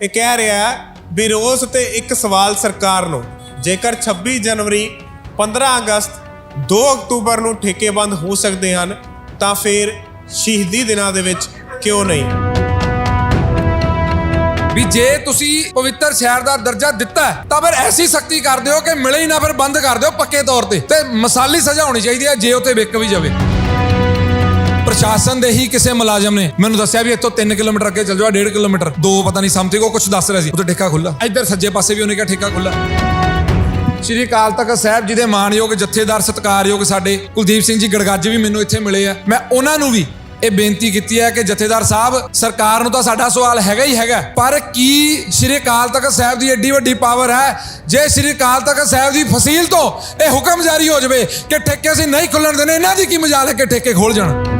ਇਹ ਕਹਿ ਰਿਹਾ ਵੀ ਰੋਸ ਤੇ ਇੱਕ ਸਵਾਲ ਸਰਕਾਰ ਨੂੰ। ਜੇਕਰ 26 ਜਨਵਰੀ 15 ਅਗਸਤ 2 ਅਕਤੂਬਰ ਨੂੰ ਠੇਕੇਬੰਦ ਹੋ ਸਕਦੇ ਹਨ, ਤਾਂ ਫਿਰ ਸ਼ਹੀਦੀ ਦਿਨਾਂ ਦੇ ਵਿੱਚ ਕਿਉਂ ਨਹੀਂ? ਵੀ ਜੇ ਤੁਸੀਂ ਪਵਿੱਤਰ ਸ਼ਹਿਰ ਦਾ ਦਰਜਾ ਦਿੱਤਾ ਤਾਂ ਫਿਰ ਐਸੀ ਸਖਤੀ ਕਰ ਦਿਓ ਕਿ ਮਿਲੇ ਹੀ ਨਾ, ਫਿਰ ਬੰਦ ਕਰ ਦਿਓ ਪੱਕੇ ਤੌਰ ਤੇ। ਤੇ ਮਸਾਲੀ ਸਜ਼ਾ ਹੋਣੀ ਚਾਹੀਦੀ ਹੈ, ਜੇ ਉਤੇ ਵਿਕ ਵੀ ਜਾਵੇ। ਪ੍ਰਸ਼ਾਸਨ ਦੇ ਹੀ ਕਿਸੇ ਮੁਲਾਜ਼ਮ ਨੇ ਮੈਨੂੰ ਦੱਸਿਆ ਵੀ ਇੱਥੋਂ 3 ਕਿਲੋਮੀਟਰ ਅੱਗੇ ਚੱਲ ਜਾਓ 1.5 ਕਿਲੋਮੀਟਰ। ਦੋ ਪਤਾ ਨਹੀਂ ਸਮਥਿੰਗ, ਉਹ ਕੁਝ ਦੱਸ ਰਿਹਾ ਸੀ। ਉੱਥੇ ਠੇਕਾ ਖੁੱਲਾ ਇੱਧਰ ਸੱਜੇ ਪਾਸੇ ਵੀ ਉਹਨੇ ਕਿਹਾ ਠੇਕਾ ਖੁੱਲਾ ਸ਼੍ਰੀ ਅਕਾਲ ਤਖਤ ਸਾਹਿਬ ਜੀ ਦੇ ਮਾਨਯੋਗ ਜਥੇਦਾਰ ਸਤਿਕਾਰਯੋਗ ਸਾਡੇ ਕੁਲਦੀਪ ਸਿੰਘ ਜੀ ਗੜਗੱਜ ਵੀ ਮੈਨੂੰ ਇੱਥੇ ਮਿਲੇ ਆ। ਮੈਂ ਉਹਨਾਂ ਨੂੰ ਵੀ ਇਹ ਬੇਨਤੀ ਕੀਤੀ ਹੈ ਕਿ ਜਥੇਦਾਰ ਸਾਹਿਬ, ਸਰਕਾਰ ਨੂੰ ਤਾਂ ਸਾਡਾ ਸਵਾਲ ਹੈਗਾ ਹੀ ਹੈਗਾ। ਪਰ ਕੀ ਸ਼੍ਰੀ ਅਕਾਲ ਤਖਤ ਸਾਹਿਬ ਦੀ ਏਡੀ ਵੱਡੀ ਪਾਵਰ ਹੈ? ਜੇ ਸ਼੍ਰੀ ਅਕਾਲ ਤਖਤ ਸਾਹਿਬ ਦੀ ਫਸੀਲ ਤੋਂ ਇਹ ਹੁਕਮ ਜਾਰੀ ਹੋ ਜਾਵੇ ਕਿ ਠੇਕੇ ਅਸੀਂ ਨਹੀਂ ਖੁੱਲਣ ਦੇਣੇ, ਇਹਨਾਂ ਦੀ ਕੀ ਮਜਾਲ ਹੈ ਕਿ ਠੇਕੇ ਖੋਲ ਜਾਣ?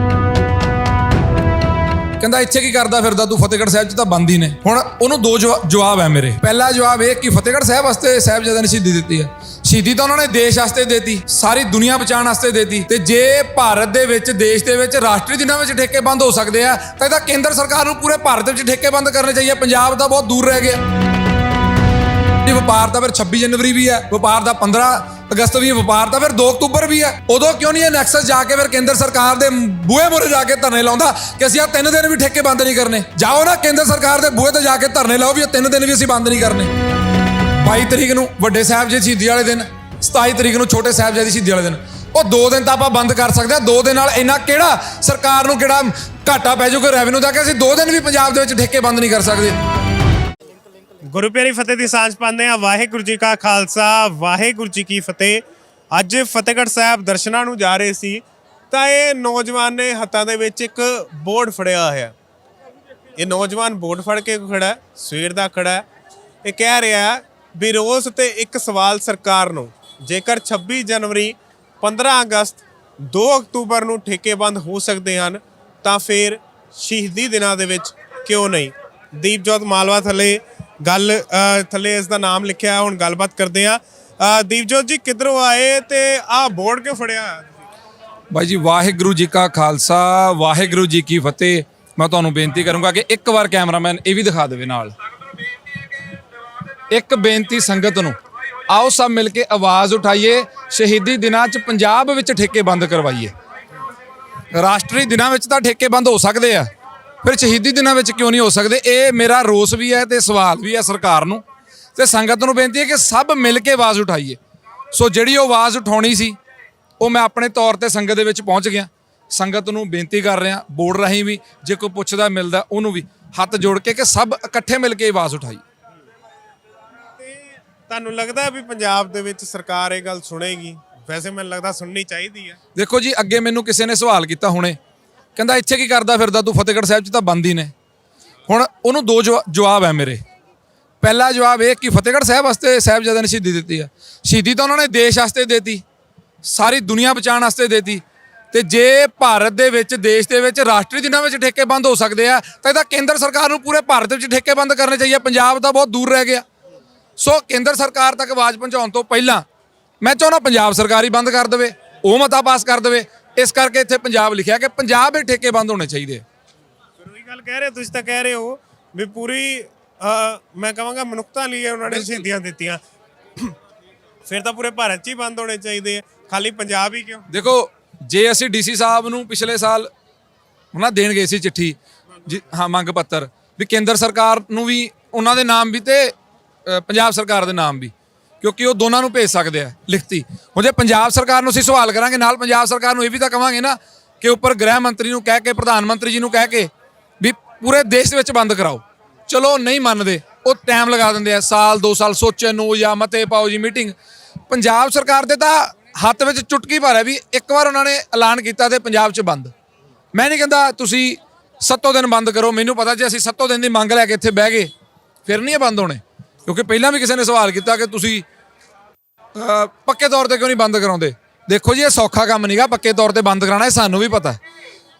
ਕਹਿੰਦਾ ਇੱਥੇ ਕੀ ਕਰਦਾ ਫਿਰਦਾ ਤੂੰ? ਫਤਿਹਗੜ੍ਹ ਸਾਹਿਬ 'ਚ ਤਾਂ ਬੰਦ ਹੀ ਨੇ। ਹੁਣ ਉਹਨੂੰ ਦੋ ਜਵਾ- ਜਵਾਬ ਹੈ ਮੇਰੇ। ਪਹਿਲਾ ਜਵਾਬ ਇਹ ਕਿ ਫਤਿਹਗੜ੍ਹ ਸਾਹਿਬ ਵਾਸਤੇ ਸਾਹਿਬਜ਼ਾਦਿਆਂ ਨੇ ਸ਼ਹੀਦੀ ਦਿੱਤੀ ਹੈ। ਸ਼ਹੀਦੀ ਤਾਂ ਉਹਨਾਂ ਨੇ ਦੇਸ਼ ਵਾਸਤੇ ਦਿੱਤੀ, ਸਾਰੀ ਦੁਨੀਆ ਬਚਾਉਣ ਵਾਸਤੇ ਦਿੱਤੀ। ਤੇ ਜੇ ਭਾਰਤ ਦੇ ਵਿੱਚ, ਦੇਸ਼ ਦੇ ਵਿੱਚ ਰਾਸ਼ਟਰੀ ਦਿਨਾਂ ਵਿੱਚ ਠੇਕੇ ਬੰਦ ਹੋ ਸਕਦੇ ਆ, ਤਾਂ ਇਹਦਾ ਕੇਂਦਰ ਸਰਕਾਰ ਨੂੰ ਪੂਰੇ ਭਾਰਤ ਵਿੱਚ ਠੇਕੇ ਬੰਦ ਕਰਨੇ ਚਾਹੀਏ। ਪੰਜਾਬ ਦਾ ਬਹੁਤ ਦੂਰ ਰਹਿ ਗਿਆ। ਇਹ ਵਪਾਰ ਤਾਂ ਫਿਰ 26 ਜਨਵਰੀ ਵੀ ਹੈ। ਵਪਾਰ ਦਾ 15 ਅਗਸਤ ਵੀ ਵਪਾਰ ਤਾਂ ਫਿਰ 2 ਅਕਤੂਬਰ ਵੀ ਹੈ। ਉਦੋਂ ਕਿਉਂ ਨਹੀਂ ਇਹ ਨੈਕਸਸ ਜਾ ਕੇ ਫਿਰ ਕੇਂਦਰ ਸਰਕਾਰ ਦੇ ਬੂਹੇ ਮੂਹਰੇ ਜਾ ਕੇ ਧਰਨੇ ਲਾਉਂਦਾ ਕਿ ਅਸੀਂ ਆ ਤਿੰਨ ਦਿਨ ਵੀ ਠੇਕੇ ਬੰਦ ਨਹੀਂ ਕਰਨੇ। ਜਾਓ ਨਾ ਕੇਂਦਰ ਸਰਕਾਰ ਦੇ ਬੂਹੇ ਤੇ ਜਾ ਕੇ ਧਰਨੇ ਲਾਓ ਵੀ ਇਹ ਤਿੰਨ ਦਿਨ ਵੀ ਅਸੀਂ ਬੰਦ ਨਹੀਂ ਕਰਨੇ। 22 ਤਰੀਕ ਨੂੰ ਵੱਡੇ ਸਾਹਿਬ ਜੀ ਸ਼ਹੀਦੀ ਵਾਲੇ ਦਿਨ 27 ਤਰੀਕ ਨੂੰ ਛੋਟੇ ਸਾਹਿਬ ਜੀ ਸ਼ਹੀਦੀ ਵਾਲੇ ਦਿਨ। ਉਹ ਦੋ ਦਿਨ ਤਾਂ ਆਪਾਂ ਬੰਦ ਕਰ ਸਕਦੇ ਆ ਦੋ ਦਿਨ ਨਾਲ ਇੰਨਾ ਕਿਹੜਾ ਸਰਕਾਰ ਨੂੰ ਕਿਹੜਾ ਘਾਟਾ ਪੈ ਜਾਊਗਾ ਰੈਵਨਿਊ ਦਾ ਕਿ ਅਸੀਂ ਦੋ ਦਿਨ ਵੀ ਪੰਜਾਬ ਦੇ ਵਿੱਚ ਠੇਕੇ ਬੰਦ ਨਹੀਂ ਕਰ ਸਕਦੇ। ਗੁਰੂ ਪਿਆਰੀ ਫਤਿਹ ਦੀ ਸਾਂਝ ਪਾਉਂਦੇ ਆ ਵਾਹਿਗੁਰੂ ਜੀ ਕਾ ਖਾਲਸਾ, ਵਾਹਿਗੁਰੂ ਜੀ ਕੀ ਫਤਿਹ। ਅੱਜ ਫਤਿਹਗੜ੍ਹ ਸਾਹਿਬ ਦਰਸ਼ਨਾਂ ਨੂੰ ਜਾ ਰਹੇ ਸੀ, ਤਾਂ ਇਹ ਨੌਜਵਾਨ ਨੇ ਹੱਥਾਂ ਦੇ ਵਿੱਚ ਇੱਕ ਬੋਰਡ ਫੜਿਆ ਹੋਇਆ। ਇਹ ਨੌਜਵਾਨ ਬੋਰਡ ਫੜ ਕੇ ਖੜਾ ਸਵੇਰ ਦਾ ਖੜਾ ਇਹ ਕਹਿ ਰਿਹਾ ਵੀ ਰੋਜ਼ ਤੇ ਇੱਕ ਸਵਾਲ ਸਰਕਾਰ ਨੂੰ, ਜੇਕਰ 26 ਜਨਵਰੀ 15 ਅਗਸਤ 2 ਅਕਤੂਬਰ ਨੂੰ ਠੇਕੇ ਬੰਦ ਹੋ ਸਕਦੇ ਹਨ, ਤਾਂ ਫਿਰ ਸ਼ਹੀਦੀ ਦਿਨਾਂ ਦੇ ਵਿੱਚ ਕਿਉਂ ਨਹੀਂ? ਦੀਪਜੋਤ ਮਾਲਵਾ ਥੱਲੇ ਗੱਲ ਥੱਲੇ ਇਸ ਦਾ ਨਾਮ ਲਿਖਿਆ ਹੁਣ ਗੱਲਬਾਤ ਕਰਦੇ ਆ ਦੀਪਜੋਤ ਜੀ, ਕਿੱਧਰੋਂ ਆਏ ਤੇ ਆਹ ਬੋਰਡ ਕਿਉਂ ਫੜਿਆ? ਬਾਈ ਜੀ, ਵਾਹਿਗੁਰੂ ਜੀ ਕਾ ਖਾਲਸਾ, ਵਾਹਿਗੁਰੂ ਜੀ ਕੀ ਫਤਿਹ। ਮੈਂ ਤੁਹਾਨੂੰ ਬੇਨਤੀ ਕਰੂੰਗਾ ਕਿ ਇੱਕ ਵਾਰ ਕੈਮਰਾਮੈਨ ਇਹ ਵੀ ਦਿਖਾ ਦੇਵੇ ਨਾਲ। ਇੱਕ ਬੇਨਤੀ ਸੰਗਤ ਨੂੰ, ਆਓ ਸਭ ਮਿਲ ਕੇ ਆਵਾਜ਼ ਉਠਾਈਏ, ਸ਼ਹੀਦੀ ਦਿਨਾਂ 'ਚ ਪੰਜਾਬ ਵਿੱਚ ਠੇਕੇ ਬੰਦ ਕਰਵਾਈਏ। ਰਾਸ਼ਟਰੀ ਦਿਨਾਂ ਵਿੱਚ ਤਾਂ ਠੇਕੇ ਬੰਦ ਹੋ ਸਕਦੇ ਆ। ਫਿਰ ਸ਼ਹੀਦੀ ਦਿਨਾਂ ਵਿੱਚ ਕਿਉਂ ਨਹੀਂ ਹੋ ਸਕਦੇ? ਇਹ ਮੇਰਾ ਰੋਸ ਵੀ ਹੈ ਤੇ ਸਵਾਲ ਵੀ ਹੈ ਸਰਕਾਰ ਨੂੰ। ਤੇ ਸੰਗਤ ਨੂੰ ਬੇਨਤੀ ਹੈ ਕਿ ਸਭ ਮਿਲ ਕੇ ਆਵਾਜ਼ ਉਠਾਈਏ। ਸੋ ਜਿਹੜੀ ਉਹ ਆਵਾਜ਼ ਉਠਾਉਣੀ ਸੀ ਉਹ ਮੈਂ ਆਪਣੇ ਤੌਰ ਤੇ ਸੰਗਤ ਦੇ ਵਿੱਚ ਪਹੁੰਚ ਗਿਆ। ਸੰਗਤ ਨੂੰ ਬੇਨਤੀ ਕਰ ਰਿਹਾ ਬੋਰਡ ਰਾਹੀਂ ਵੀ ਜੇ ਕੋਈ ਪੁੱਛਦਾ ਮਿਲਦਾ ਉਹਨੂੰ ਵੀ ਹੱਥ ਜੋੜ ਕੇ ਕਿ ਸਭ ਇਕੱਠੇ ਮਿਲ ਕੇ ਆਵਾਜ਼ ਉਠਾਈ। ਤੁਹਾਨੂੰ ਲੱਗਦਾ ਵੀ ਪੰਜਾਬ ਦੇ ਵਿੱਚ ਸਰਕਾਰ ਇਹ ਗੱਲ ਸੁਣੇਗੀ? ਵੈਸੇ ਮੈਨੂੰ ਲੱਗਦਾ ਸੁਣਨੀ ਚਾਹੀਦੀ ਹੈ। ਦੇਖੋ ਜੀ ਅੱਗੇ ਮੈਨੂੰ ਕਿਸੇ ਨੇ ਸਵਾਲ ਕੀਤਾ ਹੁਣੇ ਕਹਿੰਦਾ ਇੱਥੇ ਕੀ ਕਰਦਾ ਫਿਰਦਾ ਤੂੰ? ਫਤਿਹਗੜ੍ਹ ਸਾਹਿਬ 'ਚ ਤਾਂ ਬੰਦ ਹੀ ਨੇ। ਹੁਣ ਉਹਨੂੰ ਦੋ ਜਵਾ- ਜਵਾਬ ਹੈ ਮੇਰੇ। ਪਹਿਲਾ ਜਵਾਬ ਇਹ ਕਿ ਫਤਿਹਗੜ੍ਹ ਸਾਹਿਬ ਵਾਸਤੇ ਸਾਹਿਬਜ਼ਾਦਿਆਂ ਨੇ ਸ਼ਹੀਦੀ ਦਿੱਤੀ ਆ। ਸ਼ਹੀਦੀ ਤਾਂ ਉਹਨਾਂ ਨੇ ਦੇਸ਼ ਵਾਸਤੇ ਦਿੱਤੀ, ਸਾਰੀ ਦੁਨੀਆ ਬਚਾਉਣ ਵਾਸਤੇ ਦਿੱਤੀ। ਤੇ ਜੇ ਭਾਰਤ ਦੇ ਵਿੱਚ, ਦੇਸ਼ ਦੇ ਵਿੱਚ ਰਾਸ਼ਟਰੀ ਦਿਨਾਂ ਵਿੱਚ ਠੇਕੇ ਬੰਦ ਹੋ ਸਕਦੇ ਆ, ਤਾਂ ਇਹਦਾ ਕੇਂਦਰ ਸਰਕਾਰ ਨੂੰ ਪੂਰੇ ਭਾਰਤ ਵਿੱਚ ਠੇਕੇ ਬੰਦ ਕਰਨੇ ਚਾਹੀਏ। ਪੰਜਾਬ ਤਾਂ ਬਹੁਤ ਦੂਰ ਰਹਿ ਗਿਆ। ਸੋ ਕੇਂਦਰ ਸਰਕਾਰ ਤੱਕ ਆਵਾਜ਼ ਪਹੁੰਚਾਉਣ ਤੋਂ ਪਹਿਲਾਂ ਮੈਂ ਚਾਹੁੰਦਾ ਪੰਜਾਬ ਸਰਕਾਰ ਹੀ ਬੰਦ ਕਰ ਦੇਵੇ, ਉਹ ਮਤਾ ਪਾਸ ਕਰ ਦੇਵੇ। ਇਸ ਕਰਕੇ ਇੱਥੇ ਪੰਜਾਬ ਲਿਖਿਆ ਕਿ ਪੰਜਾਬ ਦੇ ਠੇਕੇ ਬੰਦ ਹੋਣੇ ਚਾਹੀਦੇ ਉਹੀ ਗੱਲ ਕਹਿ ਰਹੇ ਹੋ, ਤੁਸੀਂ ਤਾਂ ਕਹਿ ਰਹੇ ਹੋ ਵੀ ਪੂਰੀ ਮੈਂ ਕਹਾਂਗਾ ਮਨੁੱਖਤਾ ਲਈ ਉਹਨਾਂ ਨੇ ਸ਼ਹੀਦੀਆਂ ਦਿੱਤੀਆਂ। ਫਿਰ ਤਾਂ ਪੂਰੇ ਭਾਰਤ 'ਚ ਹੀ ਬੰਦ ਹੋਣੇ ਚਾਹੀਦੇ ਆ। ਖਾਲੀ ਪੰਜਾਬ ਹੀ ਕਿਉਂ? ਦੇਖੋ ਜੇ ਅਸੀਂ ਡੀਸੀ ਸਾਹਿਬ ਨੂੰ ਪਿਛਲੇ ਸਾਲ ਉਹਨਾਂ ਦੇਣ ਗਏ ਸੀ ਚਿੱਠੀ ਜੀ- ਹਾਂ ਮੰਗ ਪੱਤਰ ਵੀ ਕੇਂਦਰ ਸਰਕਾਰ ਨੂੰ ਵੀ ਉਹਨਾਂ ਦੇ ਨਾਮ ਵੀ ਤੇ ਅ, ਪੰਜਾਬ ਸਰਕਾਰ ਦੇ ਨਾਮ ਵੀ। ਕਿਉਂਕਿ ਉਹ ਦੋਨਾਂ ਨੂੰ ਭੇਜ ਸਕਦੇ ਆ ਲਿਖਤੀ। ਹੁਣ ਜੇ ਪੰਜਾਬ ਸਰਕਾਰ ਨੂੰ ਅਸੀਂ ਸਵਾਲ ਕਰਾਂਗੇ, ਨਾਲ ਪੰਜਾਬ ਸਰਕਾਰ ਨੂੰ ਇਹ ਵੀ ਤਾਂ ਕਵਾਂਗੇ ਨਾ ਕਿ ਉੱਪਰ ਗ੍ਰਹਿ ਮੰਤਰੀ ਨੂੰ ਕਹਿ ਕੇ, ਪ੍ਰਧਾਨ ਮੰਤਰੀ ਜੀ ਨੂੰ ਕਹਿ ਕੇ ਵੀ ਪੂਰੇ ਦੇਸ਼ ਦੇ ਵਿੱਚ ਬੰਦ ਕਰਾਓ। ਚਲੋ ਨਹੀਂ ਮੰਨਦੇ, ਉਹ ਟਾਈਮ ਲਗਾ ਦਿੰਦੇ ਆ, ਸਾਲ 2 ਸਾਲ ਸੋਚਣ ਨੂੰ ਜਾਂ ਮਤੇ ਪਾਓ ਜੀ ਮੀਟਿੰਗ। ਪੰਜਾਬ ਸਰਕਾਰ ਦੇ ਤਾਂ ਹੱਥ ਵਿੱਚ ਚੁਟਕੀ ਭਰ ਹੈ ਵੀ ਇੱਕ ਵਾਰ ਉਹਨਾਂ ਨੇ ਐਲਾਨ ਕੀਤਾ ਤੇ ਪੰਜਾਬ 'ਚ ਬੰਦ। ਮੈਂ ਨਹੀਂ ਕਹਿੰਦਾ ਤੁਸੀਂ ਸੱਤੋਂ ਦਿਨ ਬੰਦ ਕਰੋ, ਮੈਨੂੰ ਪਤਾ ਜੇ ਅਸੀਂ ਸੱਤੋਂ ਦਿਨ ਦੀ ਮੰਗ ਲੈ ਕੇ ਇੱਥੇ ਬਹਿ ਗਏ, ਫਿਰ ਨਹੀਂ ਇਹ ਬੰਦ ਹੋਣੇ। ਕਿਉਂਕਿ ਪਹਿਲਾਂ ਵੀ ਕਿਸੇ ਨੇ ਸਵਾਲ ਕੀਤਾ ਕਿ ਤੁਸੀਂ ਪੱਕੇ ਤੌਰ ਤੇ ਕਿਉਂ ਨਹੀਂ ਬੰਦ ਕਰਾਉਂਦੇ? ਦੇਖੋ ਜੀ, ਇਹ ਸੌਖਾ ਕੰਮ ਨਹੀਂਗਾ ਪੱਕੇ ਤੌਰ ਤੇ ਬੰਦ ਕਰਾਉਣਾ, ਇਹ ਸਾਨੂੰ ਵੀ ਪਤਾ।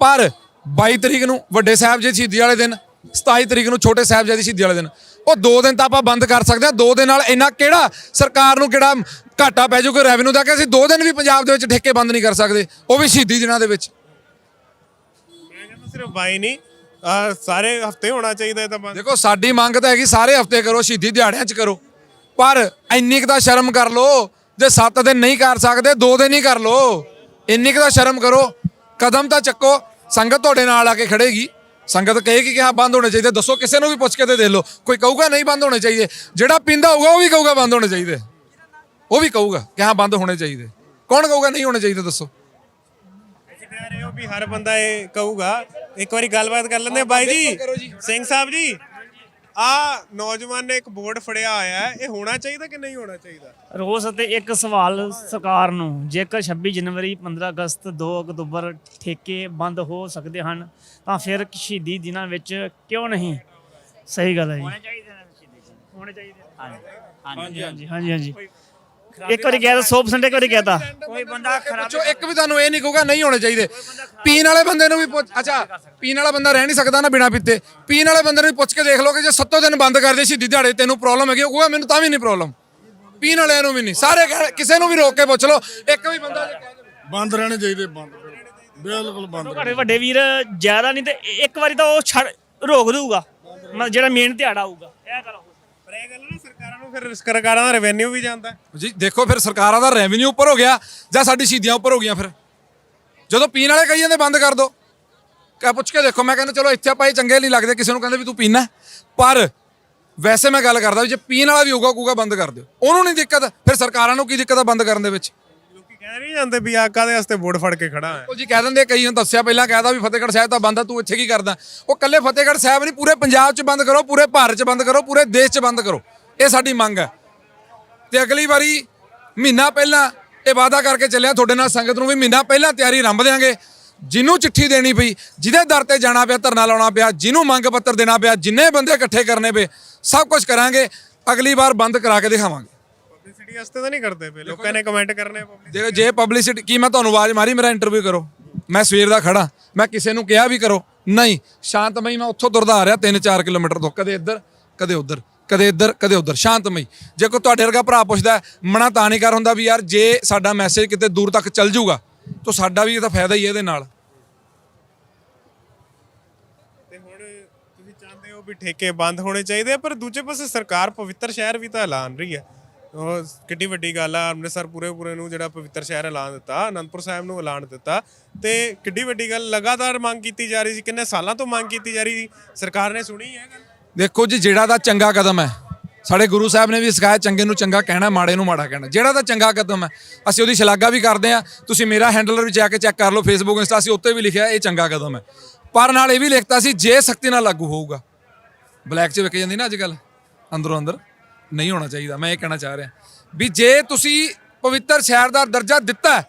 ਪਰ 22 ਤਰੀਕ ਨੂੰ ਵੱਡੇ ਸਾਹਿਬ ਜੀ ਸ਼ਹੀਦੀ ਵਾਲੇ ਦਿਨ 27 ਤਰੀਕ ਨੂੰ ਛੋਟੇ ਸਾਹਿਬ ਜੀ ਸ਼ਹੀਦੀ ਵਾਲੇ ਦਿਨ, ਉਹ ਦੋ ਦਿਨ ਤਾਂ ਆਪਾਂ ਬੰਦ ਕਰ ਸਕਦੇ ਹਾਂ, ਦੋ ਦਿਨ ਨਾਲ ਇੰਨਾ ਕਿਹੜਾ ਸਰਕਾਰ ਨੂੰ ਕਿਹੜਾ ਘਾਟਾ ਪੈ ਜਾਊਗਾ ਰੈਵਨਿਊ ਦਾ, ਕਿ ਅਸੀਂ ਦੋ ਦਿਨ ਵੀ ਪੰਜਾਬ ਦੇ ਵਿੱਚ ਠੇਕੇ ਬੰਦ ਨਹੀਂ ਕਰ ਸਕਦੇ, ਉਹ ਵੀ ਸ਼ਹੀਦੀ ਦਿਨਾਂ ਦੇ ਵਿੱਚ। ਮੈਂ ਕਹਿੰਦਾ ਸਿਰਫ ਬਾਈ ਨਹੀਂ ਸਾਰੇ ਹਫ਼ਤੇ ਹੋਣਾ ਚਾਹੀਦਾ ਇਹ ਤਾਂ ਬੰਦ। ਦੇਖੋ ਸਾਡੀ ਮੰਗ ਤਾਂ ਹੈਗੀ ਸਾਰੇ ਹਫ਼ਤੇ ਕਰੋ ਸ਼ਹੀਦੀ ਦਿਹਾੜਿਆਂ 'ਚ ਕਰੋ। ਪਰ ਇੰਨੀ ਕੁ ਤਾਂ ਸ਼ਰਮ ਕਰ ਲਓ ਜੇ 7 ਦਿਨ ਨਹੀਂ ਕਰ ਸਕਦੇ 2 ਦਿਨ ਹੀ ਕਰ ਲਓ। ਇੰਨੀ ਕੁ ਤਾਂ ਸ਼ਰਮ ਕਰੋ। ਕਦਮ ਤਾਂ ਚੱਕੋ। ਸੰਗਤ ਤੁਹਾਡੇ ਨਾਲ ਆ ਕੇ ਖੜੇਗੀ। ਸੰਗਤ ਕਹੇਗੀ ਕਿ ਹਾਂ ਬੰਦ ਹੋਣੇ ਚਾਹੀਦੇ। ਦੱਸੋ ਕਿਸੇ ਨੂੰ ਵੀ ਪੁੱਛ ਕੇ ਤੇ ਦੇ ਲਓ। ਕੋਈ ਕਹੂਗਾ ਨਹੀਂ ਬੰਦ ਹੋਣੇ ਚਾਹੀਦੇ। ਜਿਹੜਾ ਪੀਂਦਾ ਹੋਊਗਾ ਉਹ ਵੀ ਕਹੂਗਾ ਬੰਦ ਹੋਣੇ ਚਾਹੀਦੇ। ਉਹ ਵੀ ਕਹੂਗਾ ਕਿ ਹਾਂ ਬੰਦ ਹੋਣੇ ਚਾਹੀਦੇ। ਕੌਣ ਕਹੂਗਾ ਨਹੀਂ ਹੋਣੇ ਚਾਹੀਦੇ ਦੱਸੋ। ਤੁਸੀਂ ਕਹਿ ਰਹੇ ਹੋ ਵੀ ਹਰ ਬੰਦਾ ਇਹ ਕਹੂਗਾ। ਇੱਕ ਵਾਰੀ ਗੱਲਬਾਤ ਕਰ ਲੈਂਦੇ ਆ ਬਾਈ ਜੀ। ਸਿੰਘ ਸਾਹਿਬ ਜੀ ਆ ਨੌਜਵਾਨ ਨੇ ਇੱਕ ਬੋਰਡ ਫੜਿਆ ਹੋਇਆ ਹੈ। ਇਹ ਹੋਣਾ ਚਾਹੀਦਾ ਕਿ ਨਹੀਂ ਹੋਣਾ ਚਾਹੀਦਾ? ਰੋਜ਼ ਅਤੇ ਇੱਕ ਸਵਾਲ ਸਰਕਾਰ ਨੂੰ ਜੇਕਰ 26 ਜਨਵਰੀ 15 ਅਗਸਤ 2 ਅਕਤੂਬਰ ਠੇਕੇ ਬੰਦ ਹੋ ਸਕਦੇ ਹਨ ਤਾਂ ਫਿਰ ਸ਼ਹੀਦੀ ਦਿਨਾਂ ਵਿੱਚ ਕਿਉਂ ਨਹੀਂ? ਸਹੀ ਗੱਲ ਹੈ ਜੀ। ਹੋਣੇ ਚਾਹੀਦੇ ਨੇ ਹੋਣੇ ਚਾਹੀਦੇ। ਹਾਂਜੀ। ਹਾਂਜੀ ਹਾਂਜੀ ਹਾਂਜੀ। ਇੱਕ ਵਾਰੀ ਕਹਿ ਤਾ 100% ਇੱਕ ਵਾਰੀ ਕਹਿਤਾ ਕੋਈ ਬੰਦਾ ਖਰਾਬ ਪੁੱਛੋ ਇੱਕ ਵੀ ਤੁਹਾਨੂੰ ਇਹ ਨਹੀਂ ਕਹੂਗਾ ਨਹੀਂ ਹੋਣੇ ਚਾਹੀਦੇ। ਪੀਣ ਵਾਲੇ ਬੰਦੇ ਨੂੰ ਵੀ ਪੁੱਛ ਅੱਛਾ ਪੀਣ ਵਾਲਾ ਬੰਦਾ ਰਹਿ ਨਹੀਂ ਸਕਦਾ ਨਾ ਬਿਨਾ ਪੀਤੇ। ਪੀਣ ਵਾਲੇ ਬੰਦੇ ਨੂੰ ਵੀ ਪੁੱਛ ਕੇ ਦੇਖ ਲਓ ਕਿ ਜੇ ਸੱਤੋ ਦਿਨ ਬੰਦ ਕਰਦੇ ਸ਼ਹੀਦੀ ਦਿਹਾੜੇ ਤੈਨੂੰ ਪ੍ਰੋਬਲਮ ਹੈਗੀ ਉਹ ਕਹੂਗਾ ਮੈਨੂੰ ਤਾਂ ਵੀ ਨਹੀਂ ਪ੍ਰੋਬਲਮ ਪੀਣ ਵਾਲਿਆਂ ਨੂੰ ਵੀ ਨਹੀਂ ਸਾਰੇ ਕਿਸੇ ਨੂੰ ਵੀ ਰੋਕ ਕੇ ਪੁੱਛ ਲਓ ਇੱਕ ਵੀ ਬੰਦਾ ਜੇ ਕਹਿ ਦੇਵੇ। ਬੰਦ ਰਹਿਣੇ ਚਾਹੀਦੇ ਬੰਦ ਬਿਲਕੁਲ ਬੰਦ ਤੁਹਾਡੇ ਵੱਡੇ ਵੀਰ ਜ਼ਿਆਦਾ ਨਹੀਂ ਤੇ ਇੱਕ ਵਾਰੀ ਤਾਂ ਉਹ ਛੱਡ ਰੋਕ ਦਊਗਾ। ਮਤਲਬ ਜਿਹੜਾ ਮੇਨ ਦਿਹਾੜਾ ਆਊਗਾ ਇਹ ਕਰੋ। ਪਰ ਇਹ ਗੱਲ ਨਾ, ਸਰਕਾਰਾਂ ਨੂੰ ਫਿਰ ਸਰਕਾਰਾਂ ਦਾ ਰੈਵਨਿਊ ਵੀ ਜਾਂਦਾ। ਜੀ, ਦੇਖੋ ਫਿਰ ਸਰਕਾਰਾਂ ਦਾ ਰੈਵਨਿਊ ਉੱਪਰ ਹੋ ਗਿਆ ਜਾਂ ਸਾਡੀ ਸ਼ਹੀਦੀਆਂ ਉੱਪਰ ਹੋ ਗਈਆਂ ਫਿਰ? ਜਦੋਂ ਪੀਣ ਵਾਲੇ ਕਹੀ ਜਾਂਦੇ, ਬੰਦ ਕਰ ਦੋ। ਕਹ ਪੁੱਛ ਕੇ ਦੇਖੋ, ਮੈਂ ਕਹਿੰਦਾ, ਚਲੋ ਇੱਥੇ ਆਪਾਂ ਇਹ ਚੰਗੇ ਨਹੀਂ ਲੱਗਦੇ, ਕਿਸੇ ਨੂੰ ਕਹਿੰਦੇ ਵੀ ਤੂੰ ਪੀਣਾ। ਪਰ ਵੈਸੇ ਮੈਂ ਗੱਲ ਕਰਦਾ ਵੀ ਜੇ ਪੀਣ ਵਾਲਾ ਵੀ ਹੋਊਗਾ, ਕਹੂਗਾ ਬੰਦ ਕਰ ਦਿਓ। ਉਹਨੂੰ ਨਹੀਂ ਦਿੱਕਤ, ਫਿਰ ਸਰਕਾਰਾਂ ਨੂੰ ਕੀ ਦਿੱਕਤ ਆ ਬੰਦ ਕਰਨ ਦੇ ਵਿੱਚ? ਕਹਿ ਨਹੀਂ ਜਾਂਦੇ ਵੀ ਆ ਕਾਦੇ ਵਾਸਤੇ ਵੋਟ ਫੜ ਕੇ ਖੜਾ ਹੈ। ਉਹ ਜੀ, ਕਹਿ ਦਿੰਦੇ ਕਈ ਨੂੰ ਦੱਸਿਆ ਪਹਿਲਾਂ, ਕਹਿਦਾ ਵੀ ਫਤਿਹਗੜ੍ਹ ਸਾਹਿਬ ਤਾਂ ਬੰਦ ਆ, ਤੂੰ ਇੱਥੇ ਕੀ ਕਰਦਾ? ਉਹ ਕੱਲੇ ਫਤਿਹਗੜ੍ਹ ਸਾਹਿਬ ਨਹੀਂ, ਪੂਰੇ ਪੰਜਾਬ 'ਚ ਬੰਦ ਕਰੋ, ਪੂਰੇ ਭਾਰਤ 'ਚ ਬੰਦ ਕਰੋ, ਪੂਰੇ ਦੇਸ਼ 'ਚ ਬੰਦ ਕਰੋ। ਇਹ ਸਾਡੀ ਮੰਗ ਹੈ। ਤੇ ਅਗਲੀ ਵਾਰੀ ਮਹੀਨਾ ਪਹਿਲਾਂ ਇਹ ਵਾਅਦਾ ਕਰਕੇ ਚੱਲਿਆ ਤੁਹਾਡੇ ਨਾਲ ਸੰਗਤ ਨੂੰ ਵੀ ਮਹੀਨਾ ਪਹਿਲਾਂ ਤਿਆਰੀ ਰੰਭ ਦੇਾਂਗੇ ਜਿਹਨੂੰ ਚਿੱਠੀ ਦੇਣੀ ਪਈ, ਜਿਹਦੇ ਦਰ ਤੇ ਜਾਣਾ ਪਿਆ, ਧਰਨਾ ਲਾਉਣਾ ਪਿਆ, ਜਿਹਨੂੰ ਮੰਗ ਪੱਤਰ ਦੇਣਾ ਪਿਆ, ਜਿੰਨੇ ਬੰਦੇ ਇਕੱਠੇ ਕਰਨੇ ਪਏ, ਸਭ ਕੁਝ ਕਰਾਂਗੇ। ਅਗਲੀ ਵਾਰ ਬੰਦ ਕਰਾ ਕੇ ਦਿਖਾਵਾਂਗੇ। ਪਬਲਿਸਿਟੀ ਵਾਸਤੇ ਤਾਂ ਨਹੀਂ ਕਰਦੇ ਪਏ। ਲੋਕਾਂ ਨੇ ਕਮੈਂਟ ਕਰਨੇ ਪਬਲਿਕ ਦੇਖੋ ਜੇ ਪਬਲਿਸਿਟੀ ਕੀ ਮੈਂ ਤੁਹਾਨੂੰ ਆਵਾਜ਼ ਮਾਰੀ ਮੇਰਾ ਇੰਟਰਵਿਊ ਕਰੋ। ਮੈਂ ਸਵੇਰ ਦਾ ਖੜਾ ਮੈਂ ਕਿਸੇ ਨੂੰ ਕਿਹਾ ਵੀ ਕਰੋ ਨਹੀਂ ਸ਼ਾਂਤਮਈ ਮੈਂ ਉੱਥੋਂ ਤੁਰਦਾ ਆ ਰਿਹਾ 3-4 ਕਿਲੋਮੀਟਰ ਤੋਂ। ਕਦੇ ਇੱਧਰ ਕਦੇ ਉੱਧਰ ਕਦੇ ਇੱਧਰ ਕਦੇ ਉੱਧਰ ਸ਼ਾਂਤਮਈ। ਜੇ ਕੋਈ ਤੁਹਾਡੇ ਵਰਗਾ ਭਰਾ ਪੁੱਛਦਾ ਮਨਾ ਤਾਂ ਨਹੀਂ ਕਰ ਹੁੰਦਾ ਵੀ ਯਾਰ ਜੇ ਸਾਡਾ ਮੈਸੇਜ ਕਿਤੇ ਦੂਰ ਤੱਕ ਚੱਲ ਜਾਊਗਾ ਤਾਂ ਸਾਡਾ ਵੀ ਇਹ ਤਾਂ ਫਾਇਦਾ ਹੀ ਹੈ ਇਹਦੇ ਨਾਲ। ਤੇ ਹੁਣ ਤੁਸੀਂ ਚਾਹੁੰਦੇ ਹੋ ਵੀ ਠੇਕੇ ਬੰਦ ਹੋਣੇ ਚਾਹੀਦੇ ਆ ਪਰ ਦੂਜੇ ਪਾਸੇ ਸਰਕਾਰ ਪਵਿੱਤਰ ਸ਼ਹਿਰ ਵੀ ਤਾਂ ਐਲਾਨ ਰਹੀ ਹੈ। ਉਹ ਕਿੱਡੀ ਵੱਡੀ ਗੱਲ ਆ, ਅੰਮ੍ਰਿਤਸਰ ਪੂਰੇ ਪੂਰੇ ਨੂੰ ਜਿਹੜਾ ਪਵਿੱਤਰ ਸ਼ਹਿਰ ਐਲਾਨ ਦਿੱਤਾ, ਅਨੰਦਪੁਰ ਸਾਹਿਬ ਨੂੰ ਐਲਾਨ ਦਿੱਤਾ ਤੇ ਕਿੱਡੀ ਵੱਡੀ ਗੱਲ, ਲਗਾਤਾਰ ਮੰਗ ਕੀਤੀ ਜਾ ਰਹੀ ਸੀ, ਕਿੰਨੇ ਸਾਲਾਂ ਤੋਂ ਮੰਗ ਕੀਤੀ ਜਾ ਰਹੀ ਸੀ? ਸਰਕਾਰ ਨੇ ਸੁਣੀ ਹੈ ਗੱਲ? ਦੇਖੋ ਜੀ, ਜਿਹੜਾ ਦਾ ਚੰਗਾ ਕਦਮ ਹੈ, ਸਾਡੇ ਗੁਰੂ ਸਾਹਿਬ ਨੇ ਵੀ ਸਿਖਾਇਆ, ਚੰਗੇ ਨੂੰ ਚੰਗਾ ਕਹਿਣਾ, ਮਾੜੇ ਨੂੰ ਮਾੜਾ ਕਹਿਣਾ। ਜਿਹੜਾ ਤਾਂ ਚੰਗਾ ਕਦਮ ਹੈ, ਅਸੀਂ ਉਹਦੀ ਸ਼ਲਾਘਾ ਵੀ ਕਰਦੇ ਆ ਤੁਸੀਂ ਮੇਰਾ ਹੈਂਡਲਰ ਵੀ ਜਾ ਕੇ ਚੈੱਕ ਕਰ ਲਓ ਫੇਸਬੁੱਕ ਇੰਸਟਾ ਅਸੀਂ ਉੱਤੇ ਵੀ ਲਿਖਿਆ, ਇਹ ਚੰਗਾ ਕਦਮ ਹੈ। ਪਰ ਨਾਲ ਇਹ ਵੀ ਲਿਖਤਾ ਸੀ, ਜੇ ਸਖਤੀ ਨਾਲ ਲਾਗੂ ਹੋਊਗਾ। ਬਲੈਕ 'ਚ ਵਿਕ ਜਾਂਦੀ ਨਾ ਅੱਜ ਕੱਲ ਅੰਦਰੋਂ ਅੰਦਰ। ਨਹੀਂ ਹੋਣਾ ਚਾਹੀਦਾ, ਮੈਂ ਇਹ ਕਹਿਣਾ ਚਾਹ ਰਿਹਾ। ਵੀ ਜੇ ਤੁਸੀਂ ਪਵਿੱਤਰ ਸ਼ਹਿਰ ਦਾ ਦਰਜਾ ਦਿੱਤਾ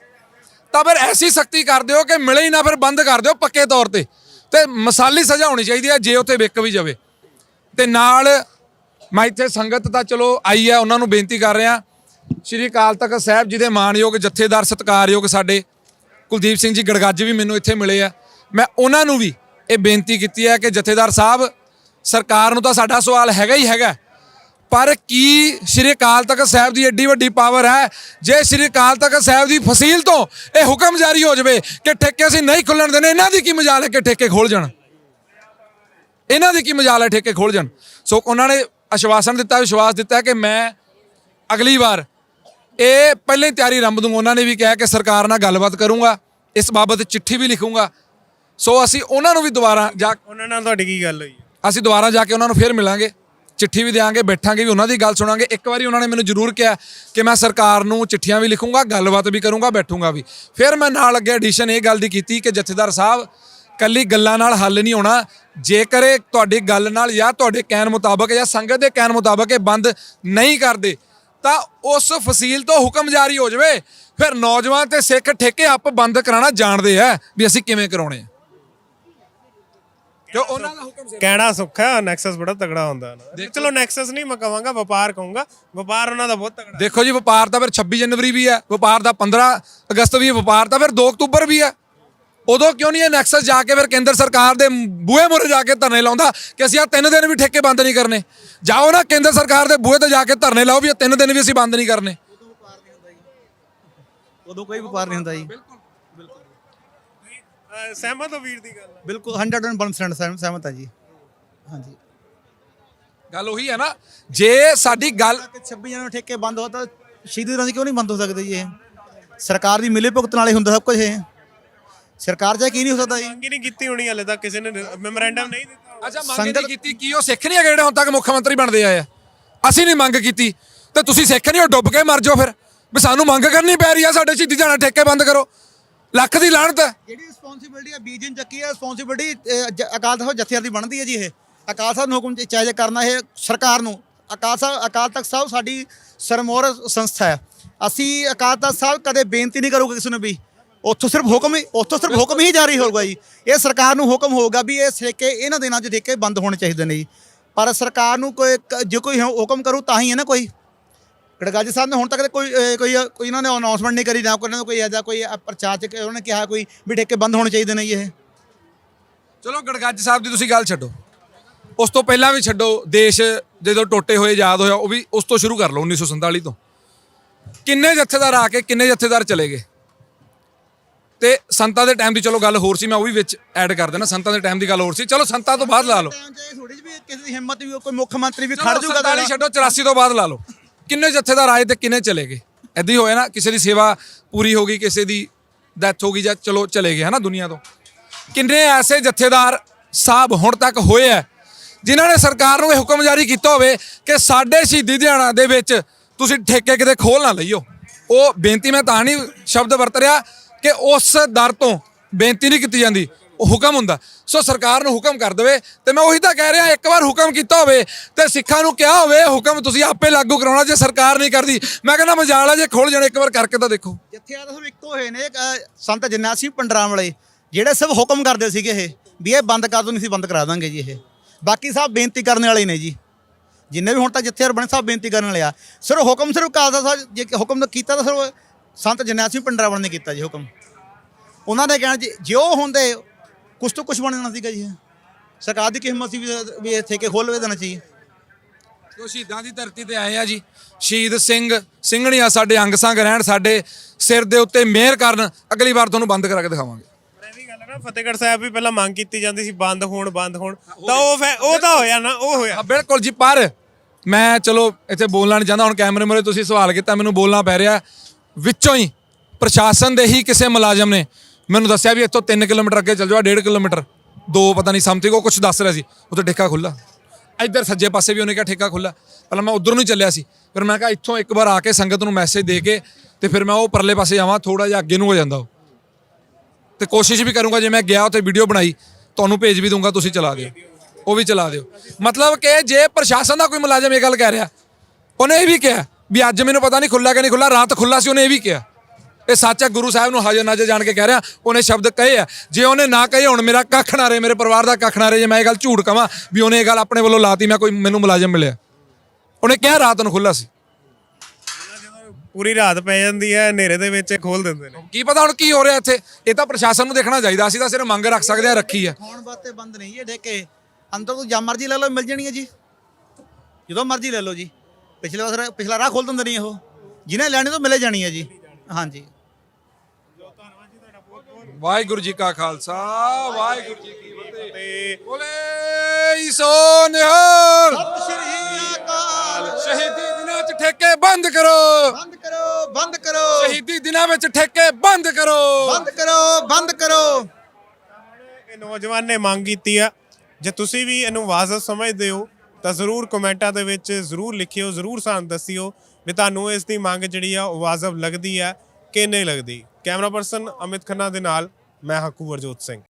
ਤਾਂ ਫਿਰ ਐਸੀ ਸਖਤੀ ਕਰ ਦਿਓ ਕਿ ਮਿਲੇ ਹੀ ਨਾ, ਫਿਰ ਬੰਦ ਕਰ ਦਿਓ ਪੱਕੇ ਤੌਰ ਤੇ। ਤੇ ਮਸਾਲੀ ਸਜ਼ਾ ਹੋਣੀ ਚਾਹੀਦੀ ਹੈ, ਜੇ ਉੱਥੇ ਵਿਕ ਵੀ ਜਾਵੇ। ਤੇ ਨਾਲ ਮੈਂ ਇੱਥੇ ਸੰਗਤ ਤਾਂ ਚਲੋ ਆਈ ਹੈ ਉਹਨਾਂ ਨੂੰ ਬੇਨਤੀ ਕਰ ਰਿਹਾ। ਸ਼੍ਰੀ ਅਕਾਲ ਤਖਤ ਸਾਹਿਬ ਜੀ ਦੇ ਮਾਣਯੋਗ, ਜਥੇਦਾਰ, ਸਤਿਕਾਰਯੋਗ ਸਾਡੇ ਕੁਲਦੀਪ ਸਿੰਘ ਜੀ ਗੜਗੱਜ ਵੀ ਮੈਨੂੰ ਇੱਥੇ ਮਿਲੇ ਆ। ਮੈਂ ਉਹਨਾਂ ਨੂੰ ਵੀ ਇਹ ਬੇਨਤੀ ਕੀਤੀ ਹੈ ਕਿ ਜਥੇਦਾਰ ਸਾਹਿਬ, ਸਰਕਾਰ ਨੂੰ ਤਾਂ ਸਾਡਾ ਸਵਾਲ ਹੈਗਾ ਹੀ ਹੈਗਾ। ਪਰ ਕੀ ਸ਼੍ਰੀ ਅਕਾਲ ਤਖਤ ਸਾਹਿਬ ਦੀ ਏਡੀ ਵੱਡੀ ਪਾਵਰ ਹੈ? ਜੇ ਸ਼੍ਰੀ ਅਕਾਲ ਤਖਤ ਸਾਹਿਬ ਦੀ ਫਸੀਲ ਤੋਂ ਇਹ ਹੁਕਮ ਜਾਰੀ ਹੋ ਜਾਵੇ ਕਿ ਠੇਕੇ ਅਸੀਂ ਨਹੀਂ ਖੁੱਲਣ ਦੇਣੇ ਇਹਨਾਂ ਦੀ ਕੀ ਮਜਾਲ ਹੈ ਕਿ ਠੇਕੇ ਖੋਲ ਜਾਣ? ਇਹਨਾਂ ਦੀ ਕੀ ਮਜਾਲ ਹੈ ਠੇਕੇ ਖੋਲ ਜਾਣ? ਸੋ ਉਹਨਾਂ ਨੇ ਆਸ਼ਵਾਸਨ ਦਿੱਤਾ ਵਿਸ਼ਵਾਸ ਦਿੱਤਾ ਕਿ ਮੈਂ ਅਗਲੀ ਵਾਰ ਇਹ ਪਹਿਲਾਂ ਹੀ ਤਿਆਰੀ ਰੰਭ ਦੂੰਗਾ ਉਹਨਾਂ ਨੇ ਵੀ ਕਿਹਾ ਕਿ ਸਰਕਾਰ ਨਾਲ ਗੱਲਬਾਤ ਕਰੂੰਗਾ ਇਸ ਬਾਬਤ ਚਿੱਠੀ ਵੀ ਲਿਖੂੰਗਾ। ਸੋ ਅਸੀਂ ਉਹਨਾਂ ਨੂੰ ਵੀ ਦੁਬਾਰਾ ਜਾ ਉਹਨਾਂ ਨਾਲ ਤੁਹਾਡੀ ਕੀ ਗੱਲ ਹੋਈ? ਅਸੀਂ ਦੁਬਾਰਾ ਜਾ ਕੇ ਉਹਨਾਂ ਨੂੰ ਫੇਰ ਮਿਲਾਂਗੇ। ਚਿੱਠੀ ਵੀ ਦੇਾਂਗੇ ਬੈਠਾਂਗੇ ਵੀ, ਉਹਨਾਂ ਦੀ ਗੱਲ ਸੁਣਾਂਗੇ। ਇੱਕ ਵਾਰੀ ਉਹਨਾਂ ਨੇ ਮੈਨੂੰ ਜ਼ਰੂਰ ਕਿਹਾ ਕਿ ਮੈਂ ਸਰਕਾਰ ਨੂੰ ਚਿੱਠੀਆਂ ਵੀ ਲਿਖੂੰਗਾ, ਗੱਲਬਾਤ ਵੀ ਕਰੂੰਗਾ, ਬੈਠੂੰਗਾ ਵੀ। ਫਿਰ ਮੈਂ ਨਾਲ ਅੱਗੇ ਐਡੀਸ਼ਨ ਇਹ ਗੱਲ ਦੀ ਕੀਤੀ ਕਿ ਜਥੇਦਾਰ ਸਾਹਿਬ, ਕੱਲੀ ਗੱਲਾਂ ਨਾਲ ਹੱਲ ਨਹੀਂ ਹੋਣਾ। ਜੇਕਰ ਇਹ ਤੁਹਾਡੀ ਗੱਲ ਨਾਲ ਜਾਂ ਤੁਹਾਡੇ ਕਹਿਣ ਮੁਤਾਬਕ ਜਾਂ ਸੰਗਤ ਦੇ ਕਹਿਣ ਮੁਤਾਬਕ ਇਹ ਬੰਦ ਨਹੀਂ ਕਰਦੇ, ਤਾਂ ਉਸ ਫਸੀਲ ਤੋਂ ਹੁਕਮ ਜਾਰੀ ਹੋ ਜਾਵੇ। ਫਿਰ ਨੌਜਵਾਨ ਤੇ ਸਿੱਖ ਠੇਕੇ ਆਪ ਬੰਦ ਕਰਾਉਣਾ ਜਾਣਦੇ ਆ ਵੀ ਅਸੀਂ ਕਿਵੇਂ ਕਰਾਉਣੇ ਆ। ਕਿਉਂ ਉਹਨਾਂ ਦਾ ਹੁਕਮ ਸੀ। ਕਹਿਣਾ ਸੁੱਖਾ ਹੈ ਨੈਕਸਸ ਬੜਾ ਤਗੜਾ ਹੁੰਦਾ ਨਾ। ਚਲੋ ਨੈਕਸਸ ਨਹੀਂ ਮੈਂ ਕਹਾਂਗਾ ਵਪਾਰ ਕਹੂੰਗਾ। ਵਪਾਰ ਉਹਨਾਂ ਦਾ ਬਹੁਤ ਤਗੜਾ ਦੇਖੋ ਜੀ ਵਪਾਰ ਤਾਂ ਫਿਰ 26 ਜਨਵਰੀ ਵੀ ਹੈ ਵਪਾਰ ਦਾ 15 ਅਗਸਤ ਵੀ ਹੈ ਵਪਾਰ ਤਾਂ ਫਿਰ 2 ਅਕਤੂਬਰ ਵੀ ਹੈ। ਉਦੋਂ ਕਿਉਂ ਨਹੀਂ ਇਹ ਨੈਕਸਸ ਜਾ ਕੇ ਫਿਰ ਕੇਂਦਰ ਸਰਕਾਰ ਦੇ ਬੂਹੇ ਮੁਰੇ ਜਾ ਕੇ ਧਰਨੇ ਲਾਉਂਦਾ ਕਿ ਅਸੀਂ ਆ ਤਿੰਨ ਦਿਨ ਵੀ ਠੇਕੇ ਬੰਦ ਨਹੀਂ ਕਰਨੇ। ਜਾਓ ਨਾ ਕੇਂਦਰ ਸਰਕਾਰ ਦੇ ਬੂਹੇ ਤੇ ਜਾ ਕੇ ਧਰਨੇ ਲਾਓ ਵੀ ਇਹ ਤਿੰਨ ਦਿਨ ਵੀ ਅਸੀਂ ਬੰਦ ਨਹੀਂ ਕਰਨੇ। ਉਦੋਂ ਕੋਈ ਵਪਾਰ ਨਹੀਂ ਹੁੰਦਾ ਜੀ। ਸਹਿਮਤ ਹੋ ਵੀਰ ਦੀ ਗੱਲ? ਨਾਲ? ਬਿਲਕੁਲ 101% ਸਹਿਮ- ਸਹਿਮਤ ਹੈ ਜੀ। ਹਾਂਜੀ। ਗੱਲ ਉਹੀ ਹੈ ਨਾ ਜੇ ਸਾਡੀ ਗੱਲ ਕਿ 26 ਜਨਵਰੀ ਨੂੰ ਠੇਕੇ ਬੰਦ ਹੋ ਤਾਂ ਸ਼ਹੀਦੀ ਦਿਨਾਂ ਦੀ ਕਿਉਂ ਨਹੀਂ ਬੰਦ ਹੋ ਸਕਦੇ ਜੀ ਇਹ? ਸਰਕਾਰ ਦੀ ਮਿਲੇ ਭੁਗਤ ਨਾਲੇ ਹੁੰਦਾ ਸਭ ਕੁਝ ਇਹ। ਸਰਕਾਰ ਜਾ ਕੀ ਨਹੀਂ ਹੋ ਸਕਦਾ ਜੀ। ਮੰਗ ਹੀ ਨਹੀਂ ਕੀਤੀ ਹੋਣੀ ਹਲੇ ਤੱਕ ਕਿਸੇ ਨੇ ਮੈਮੋਰੈਂਡਮ ਨਹੀਂ ਦਿੱਤਾ ਅੱਛਾ ਮੰਗ ਨਹੀਂ ਕੀਤੀ ਕੀ ਉਹ ਸਿੱਖ ਨਹੀਂ ਹੈਗੇ ਜਿਹੜੇ ਹੁਣ ਤੱਕ ਮੁੱਖ ਮੰਤਰੀ ਬਣਦੇ ਆਏ ਆ? ਅਸੀਂ ਨਹੀਂ ਮੰਗ ਕੀਤੀ। ਤੇ ਤੁਸੀਂ ਸਿੱਖ ਨਹੀਂ ਹੋ ਡੁੱਬ ਕੇ ਮਰ ਜਾਓ ਫਿਰ। ਵੀ ਸਾਨੂੰ ਮੰਗ ਕਰਨੀ ਪੈ ਰਹੀ ਆ ਸਾਡੇ ਸ਼ਹੀਦੀ ਜਾਣਾ ਠੇਕੇ ਬੰਦ ਕਰੋ। ਲੱਖ ਦੀ ਲਾਹਣਤ ਹੈ। ਜਿਹੜੀ ਰਿਸਪੌਂਸਿਬਿਲਟੀ ਆ ਬੀਜਨ ਚੱਕੀ ਹੈ ਰਿਸਪੌਂਸਿਬਿਲਟੀ ਅਕਾਲ ਤਖਤ ਜਥੇਦਾਰ ਦੀ ਬਣਦੀ ਹੈ ਜੀ ਇਹ। ਅਕਾਲ ਸਾਹਿਬ ਨੂੰ ਹੁਕਮ ਚਾਹੀਏ ਕਰਨਾ ਇਹ ਸਰਕਾਰ ਨੂੰ। ਅਕਾਲ ਸਾਹਿਬ ਅਕਾਲ ਤਖਤ ਸਾਹਿਬ ਸਾਡੀ ਸਰਮੋਰ ਸੰਸਥਾ ਹੈ। ਅਸੀਂ ਅਕਾਲ ਤਖਤ ਸਾਹਿਬ ਕਦੇ ਬੇਨਤੀ ਨਹੀਂ ਕਰੋਗੇ ਕਿਸੇ ਨੂੰ ਵੀ। ਉੱਥੋਂ ਸਿਰਫ ਹੁਕਮ ਹੀ, ਉੱਥੋਂ ਸਿਰਫ ਹੁਕਮ ਹੀ ਜਾਰੀ ਹੋਊਗਾ ਜੀ। ਇਹ ਸਰਕਾਰ ਨੂੰ ਹੁਕਮ ਹੋਊਗਾ ਵੀ ਇਹ ਠੇਕੇ ਇਹਨਾਂ ਦਿਨਾਂ 'ਚ ਠੇਕੇ ਬੰਦ ਹੋਣੇ ਚਾਹੀਦੇ ਨੇ ਜੀ। ਪਰ ਸਰਕਾਰ ਨੂੰ ਕੋਈ ਜੇ ਕੋਈ ਹੁਕਮ ਕਰੂ ਤਾਂ ਹੀ ਹੈ ਨਾ ਕੋਈ। ਗੜਗਾਜੀ ਸਾਹਿਬ ਨੇ ਹੁਣ ਤੱਕ ਕੋਈ ਕੋਈ ਕੋਈ ਇਹਨਾਂ ਨੇ ਅਨਾਉਂਸਮੈਂਟ ਨਹੀਂ ਕਰੀ ਨਾ ਕੋਈ ਇਹਨਾਂ ਕੋਈ ਐਜਾ ਕੋਈ ਪ੍ਰਚਾਰ ਚ ਉਹਨਾਂ ਨੇ ਕਿਹਾ ਕੋਈ ਵੀ ਠੇਕੇ ਬੰਦ ਹੋਣੇ ਚਾਹੀਦੇ ਨੇ ਇਹ। ਚਲੋ ਗੜਗੱਜ ਸਾਹਿਬ ਦੀ ਤੁਸੀਂ ਗੱਲ ਛੱਡੋ। ਉਸ ਤੋਂ ਪਹਿਲਾਂ ਵੀ ਛੱਡੋ ਦੇਸ਼ ਜਦੋਂ ਟੋਟੇ ਹੋਏ ਆਜ਼ਾਦ ਹੋਇਆ ਉਹ ਵੀ ਉਸ ਤੋਂ ਸ਼ੁਰੂ ਕਰ ਲਓ 1947 ਤੋਂ। ਕਿੰਨੇ ਜਥੇਦਾਰ ਆ ਕੇ ਕਿੰਨੇ ਜਥੇਦਾਰ ਚਲੇ ਗਏ? ਤੇ ਸੰਤਾਂ ਦੇ ਟਾਈਮ ਦੀ ਚਲੋ ਗੱਲ ਹੋਰ ਸੀ ਮੈਂ ਉਹ ਵੀ ਵਿੱਚ ਐਡ ਕਰ ਦੇਣਾ ਸੰਤਾਂ ਦੇ ਟਾਈਮ ਦੀ ਗੱਲ ਹੋਰ ਸੀ। ਚਲੋ ਸੰਤਾਂ ਤੋਂ ਬਾਅਦ ਲਾ ਲਓ। ਥੋੜੀ ਜਿਹੀ ਵੀ ਕਿਸੇ ਦੀ ਹਿੰਮਤ ਵੀ ਕੋਈ ਮੁੱਖ ਮੰਤਰੀ ਵੀ ਖੜ ਜਾਊਗਾ ਤਾਂ। ਛੱਡੋ 84 ਤੋਂ ਬਾਅਦ ਲਾ ਲਓ। ਕਿੰਨੇ ਜਥੇਦਾਰ ਆਏ ਤੇ ਕਿੰਨੇ ਚਲੇ ਗਏ? ਐਦਾਂ ਹੀ ਹੋਇਆ ਨਾ, ਕਿਸੇ ਦੀ ਸੇਵਾ ਪੂਰੀ ਹੋ ਗਈ, ਕਿਸੇ ਦੀ ਡੈਥ ਹੋ ਗਈ ਜਾਂ ਚਲੋ ਚਲੇ ਗਏ, ਹਨਾ, ਦੁਨੀਆ ਤੋਂ। ਕਿੰਨੇ ਐਸੇ ਜਥੇਦਾਰ ਸਾਹਿਬ ਹੁਣ ਤੱਕ ਹੋਏ ਆ, ਜਿਨ੍ਹਾਂ ਨੇ ਸਰਕਾਰ ਨੂੰ ਇਹ ਹੁਕਮ ਜਾਰੀ ਕੀਤਾ ਹੋਵੇ ਕਿ ਸਾਡੇ ਸ਼ਹੀਦੀ ਦਿਹਾੜਾ ਦੇ ਵਿੱਚ ਤੁਸੀਂ ਠੇਕੇ ਕਿਤੇ ਖੋਲ ਨਾ ਲਈਓ। ਉਹ ਬੇਨਤੀ, ਮੈਂ ਤਾਂ ਨਹੀਂ ਸ਼ਬਦ ਵਰਤ ਰਿਹਾ ਕਿ ਉਸ ਦਰ ਤੋਂ ਬੇਨਤੀ ਨਹੀਂ ਕੀਤੀ ਜਾਂਦੀ। ਉਹ ਹੁਕਮ ਹੁੰਦਾ। ਸੋ ਸਰਕਾਰ ਨੂੰ ਹੁਕਮ ਕਰ ਦੇਵੇ ਤੇ ਮੈਂ ਉਹੀ ਤਾਂ ਕਹਿ ਰਿਹਾ ਇੱਕ ਵਾਰ ਹੁਕਮ ਕੀਤਾ ਹੋਵੇ ਤੇ ਸਿੱਖਾਂ ਨੂੰ ਕਿਹਾ ਹੋਵੇ ਹੁਕਮ ਤੁਸੀਂ ਆਪੇ ਲਾਗੂ ਕਰਾਉਣਾ ਜੇ ਸਰਕਾਰ ਨਹੀਂ ਕਰਦੀ। ਮੈਂ ਕਹਿੰਦਾ ਮਜਾਲ ਆ ਜੇ ਖੋਲ ਜਾਣ ਇੱਕ ਵਾਰ ਕਰਕੇ ਤਾਂ ਦੇਖੋ। ਜਿੱਥੇ ਆ ਸਭ ਇੱਕੋ ਹੋਏ ਨੇ ਅਹ, ਸੰਤ ਜਰਨੈਲ ਸਿੰਘ ਪੰਡਰਾਂ ਵਾਲੇ ਜਿਹੜੇ ਸਭ ਹੁਕਮ ਕਰਦੇ ਸੀਗੇ ਇਹ ਵੀ ਇਹ ਬੰਦ ਕਰ ਦੋ ਨਹੀਂ ਸੀ ਬੰਦ ਕਰਾ ਦਾਂਗੇ ਜੀ ਇਹ। ਬਾਕੀ ਸਭ ਬੇਨਤੀ ਕਰਨ ਵਾਲੇ ਨੇ ਜੀ। ਜਿੰਨੇ ਵੀ ਹੁਣ ਤੱਕ ਜਿੱਥੇ ਬਣੇ ਸਭ ਬੇਨਤੀ ਕਰਨ ਵਾਲੇ ਆ। ਸਿਰਫ ਹੁਕਮ ਸਿਰਫ ਕਾਲਦਾ ਸਾਹਿਬ ਜੇ ਹੁਕਮ ਤਾਂ ਕੀਤਾ ਤਾਂ ਸਿਰਫ ਸੰਤ ਜਰਨੈਲ ਸਿੰਘ ਪੰਡਰਾਂ ਨੇ ਕੀਤਾ ਜੀ ਹੁਕਮ। ਉਹਨਾਂ ਨੇ ਕਹਿਣਾ ਜੀ ਜੇ ਉਹ ਹੁੰਦੇ ਕੁਛ ਤੋਂ ਕੁਛ ਬਣਨਾ ਸੀਗਾ ਜੀ। ਇਹ। ਸਰਕਾਰ ਦੀ ਕੀ ਹਿੰਮਤ ਸੀ ਵੀ ਵੀ ਇਹ ਠੇਕੇ ਖੋਲਵੇ ਦੇਣਾ ਚਾਹੀਏ। ਉਹ ਸ਼ਹੀਦਾਂ ਦੀ ਧਰਤੀ ਤੇ ਆਏ ਆ ਜੀ ਸ਼ਹੀਦ ਸਿੰਘ ਸਿੰਘਣੀਆਂ ਸਾਡੇ ਅੰਗ ਸੰਗ ਰਹਿਣ ਸਾਡੇ ਸਿਰ ਦੇ ਉੱਤੇ ਮਿਹਰ ਕਰਨ ਅਗਲੀ ਵਾਰ ਤੁਹਾਨੂੰ ਬੰਦ ਕਰਾ ਕੇ ਦਿਖਾਵਾਂਗੇ। ਪਰ ਇਹ ਵੀ ਗੱਲ ਹੈ ਨਾ ਫਤਿਹਗੜ੍ਹ ਸਾਹਿਬ ਵੀ ਪਹਿਲਾਂ ਮੰਗ ਕੀਤੀ ਜਾਂਦੀ ਸੀ ਬੰਦ ਹੋਣ ਬੰਦ ਹੋਣ। ਤਾਂ ਉਹ ਉਹ ਤਾਂ ਹੋਇਆ ਨਾ ਉਹ ਹੋਇਆ। ਹਾਂ ਬਿਲਕੁਲ ਜੀ ਪਰ ਮੈਂ ਚਲੋ ਇੱਥੇ ਬੋਲਣਾ ਨਹੀਂ ਚਾਹੁੰਦਾ ਹੁਣ ਕੈਮਰੇ ਮੂਹਰੇ ਤੁਸੀਂ ਸਵਾਲ ਕੀਤਾ ਮੈਨੂੰ ਬੋਲਣਾ ਪੈ ਰਿਹਾ। ਵਿੱਚੋਂ ਹੀ ਪ੍ਰਸ਼ਾਸਨ ਦੇ ਹੀ ਕਿਸੇ ਮੁਲਾਜ਼ਮ ਨੇ ਮੈਨੂੰ ਦੱਸਿਆ ਵੀ ਇੱਥੋਂ 3 ਕਿਲੋਮੀਟਰ ਅੱਗੇ ਚੱਲ ਜਾਓ 1.5 ਕਿਲੋਮੀਟਰ। ਦੋ ਪਤਾ ਨਹੀਂ ਸਮਥਿੰਗ ਉਹ ਕੁਝ ਦੱਸ ਰਿਹਾ ਸੀ। ਉੱਥੇ ਠੇਕਾ ਖੁੱਲਾ ਇੱਧਰ ਸੱਜੇ ਪਾਸੇ ਵੀ ਉਹਨੇ ਕਿਹਾ ਠੇਕਾ ਖੁੱਲਾ ਪਹਿਲਾਂ ਮੈਂ ਉਧਰ ਨੂੰ ਚੱਲਿਆ ਸੀ। ਫਿਰ ਮੈਂ ਕਿਹਾ ਇੱਥੋਂ ਇੱਕ ਵਾਰ ਆ ਕੇ ਸੰਗਤ ਨੂੰ ਮੈਸੇਜ ਦੇ ਕੇ ਤੇ ਫਿਰ ਮੈਂ ਉਹ ਪਰਲੇ ਪਾਸੇ ਜਾਵਾਂ ਥੋੜਾ ਜਿਹਾ ਅੱਗੇ ਨੂੰ ਹੋ ਜਾਂਦਾ ਉਹ। ਤੇ ਕੋਸ਼ਿਸ਼ ਵੀ ਕਰੂੰਗਾ, ਜੇ ਮੈਂ ਗਿਆ, ਉੱਥੇ ਵੀਡੀਓ ਬਣਾਈ, ਤੁਹਾਨੂੰ ਭੇਜ ਵੀ ਦੂੰਗਾ, ਤੁਸੀਂ ਚਲਾ ਦਿਓ। ਉਹ ਵੀ ਚਲਾ ਦਿਓ। ਮਤਲਬ ਕਿ ਜੇ ਪ੍ਰਸ਼ਾਸਨ ਦਾ ਕੋਈ ਮੁਲਾਜ਼ਮ ਇਹ ਗੱਲ ਕਹਿ ਰਿਹਾ, ਉਹਨੇ ਇਹ ਵੀ ਕਿਹਾ ਵੀ ਅੱਜ ਮੈਨੂੰ ਪਤਾ ਨਹੀਂ ਖੁੱਲਾ ਕਿ ਨਹੀਂ ਖੁੱਲਾ ਰਾਤ ਖੁੱਲਾ ਸੀ, ਉਹਨੇ ਇਹ ਵੀ ਕਿਹਾ। ਇਹ ਸੱਚ ਹੈ ਗੁਰੂ ਸਾਹਿਬ ਨੂੰ ਹਾਜ਼ਰ ਨਾਜ਼ਰ ਜਾਣ ਕੇ ਕਹਿ ਰਿਹਾ ਉਹਨੇ ਸ਼ਬਦ ਕਹੇ ਆ। ਜੇ ਉਹਨੇ ਨਾ ਕਹੇ ਹੁਣ ਮੇਰਾ ਕੱਖ ਨਾ ਰਹੇ ਮੇਰੇ ਪਰਿਵਾਰ ਦਾ ਕੱਖ ਨਾ ਰਹੇ ਜੇ ਮੈਂ ਇਹ ਗੱਲ ਝੂਠ ਕਵਾਂ ਵੀ ਉਹਨੇ ਇਹ ਗੱਲ ਆਪਣੇ ਵੱਲੋਂ ਲਾਤੀ ਮੈਂ ਕੋਈ ਮੈਨੂੰ ਮੁਲਾਜ਼ਮ ਮਿਲਿਆ। ਉਹਨੇ ਕਿਹਾ ਰਾਤ ਨੂੰ ਖੁੱਲਾ ਸੀ। ਪੂਰੀ ਰਾਤ ਪੈ ਜਾਂਦੀ ਹੈ ਹਨੇਰੇ ਦੇ ਵਿੱਚ ਖੋਲ ਦਿੰਦੇ ਨੇ। ਕੀ ਪਤਾ ਹੁਣ ਕੀ ਹੋ ਰਿਹਾ ਇੱਥੇ? ਇਹ ਤਾਂ ਪ੍ਰਸ਼ਾਸਨ ਨੂੰ ਦੇਖਣਾ ਚਾਹੀਦਾ ਅਸੀਂ ਤਾਂ ਸਿਰਫ ਮੰਗ ਰੱਖ ਸਕਦੇ ਆ ਰੱਖੀ ਆ ਖਾਣ ਵਾਸਤੇ ਬੰਦ ਨਹੀਂ ਇਹ ਠੇਕੇ। ਅੰਦਰ ਤੋਂ ਜਾਂ ਮਰਜ਼ੀ ਲੈ ਲਓ ਮਿਲ ਜਾਣੀ ਹੈ ਜੀ। ਜਦੋਂ ਮਰਜ਼ੀ ਲੈ ਲਓ ਜੀ। ਪਿਛਲੇ ਵਾਰ ਪਿਛਲਾ ਰਾਹ ਖੋਲ ਦਿੰਦੇ ਨਹੀਂ ਉਹ ਜਿਹਨੇ ਲੈਣੀ ਤੋਂ ਮਿਲੇ ਜਾਣੀ ਹੈ ਜੀ। ਹਾਂਜੀ। ਵਾਹਿਗੁਰੂ ਜੀ ਕਾ ਖਾਲਸਾ ਵਾਹਿਗੁਰੂ ਜੀ ਕੀ ਫਤਿਹ। ਬੋਲੇ ਸੋ ਨਿਹਾਲ। ਸ਼੍ਰੀ ਅਕਾਲ। ਸ਼ਹੀਦੀ ਦਿਨਾਂ 'ਚ ਠੇਕੇ ਬੰਦ ਕਰੋ। ਬੰਦ ਕਰੋ ਬੰਦ ਕਰੋ। ਸ਼ਹੀਦੀ ਦਿਨਾਂ ਵਿੱਚ ਠੇਕੇ ਬੰਦ ਕਰੋ। ਬੰਦ ਕਰੋ ਬੰਦ ਕਰੋ। ਇਹ ਨੌਜਵਾਨ ਨੇ ਮੰਗ ਕੀਤੀ ਆ ਜੇ ਤੁਸੀਂ ਵੀ ਇਹਨੂੰ ਵਾਜਬ ਸਮਝਦੇ ਹੋ ਤਾਂ ਜ਼ਰੂਰ ਕਮੈਂਟਾਂ ਦੇ ਵਿੱਚ ਜ਼ਰੂਰ ਲਿਖਿਓ ਜ਼ਰੂਰ ਸਾਨੂੰ ਦੱਸਿਓ ਵੀ ਤੁਹਾਨੂੰ ਇਸ ਦੀ ਮੰਗ ਜਿਹੜੀ ਆ ਉਹ ਵਾਜਬ ਲੱਗਦੀ ਆ ਕਿ ਨਹੀਂ ਲੱਗਦੀ। ਕੈਮਰਾ ਪਰਸਨ ਅਮਿਤ ਖੰਨਾ ਦੇ ਨਾਲ ਮੈਂ ਹਕੂ ਵਰਜੋਤ ਸਿੰਘ।